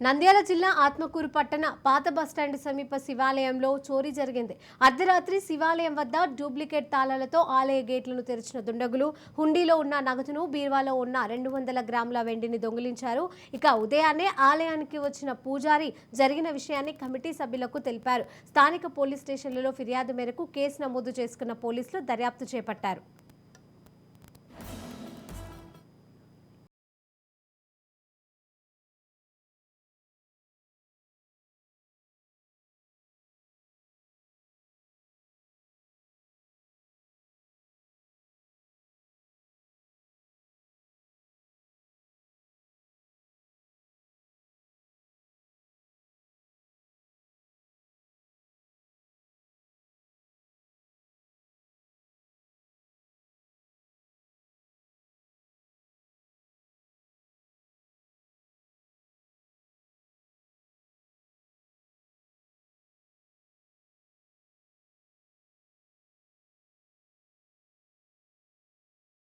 నంద్యాల జిల్లా ఆత్మకూరు పట్టణ పాత బస్టాండ్ సమీప శివాలయంలో చోరీ జరిగింది. అర్ధరాత్రి శివాలయం వద్ద డూప్లికేట్ తాళాలతో ఆలయ గేట్లను తెరిచిన దుండగులు హుండీలో ఉన్న నగదును బీర్వాలో ఉన్న రెండు వందల గ్రాముల వెండిని దొంగిలించారు. ఇక ఉదయాన్నే ఆలయానికి వచ్చిన పూజారి జరిగిన విషయాన్ని కమిటీ సభ్యులకు తెలిపారు. స్థానిక పోలీస్ స్టేషన్లలో ఫిర్యాదు మేరకు కేసు నమోదు చేసుకున్న పోలీసులు దర్యాప్తు చేపట్టారు.